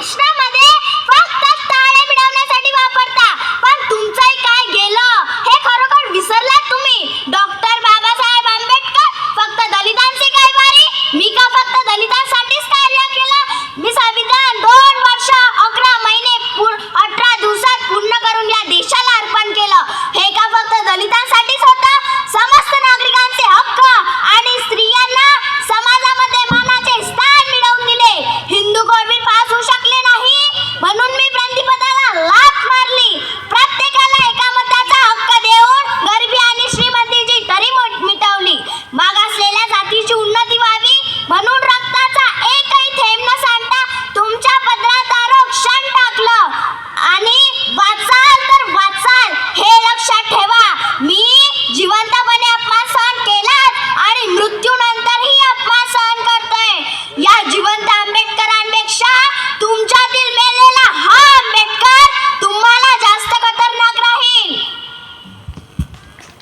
भाषणामध्ये फक्त ताळे मिळवण्यासाठी वापरता. पण तुमचंही काय गेलं? हे खरोखर विसरलात तुम्ही? डॉक्टर बाबासाहेब आंबेडकर? फक्त दलितांची काय वारी मी का फक्त दलितांसाठीच कार्य केलं? मी संविधान दोन वर्ष अकरा महिने अठरा दिवसात पूर्ण करून या देशाला अर्पण केलं. हे का फक्त दलितांसाठी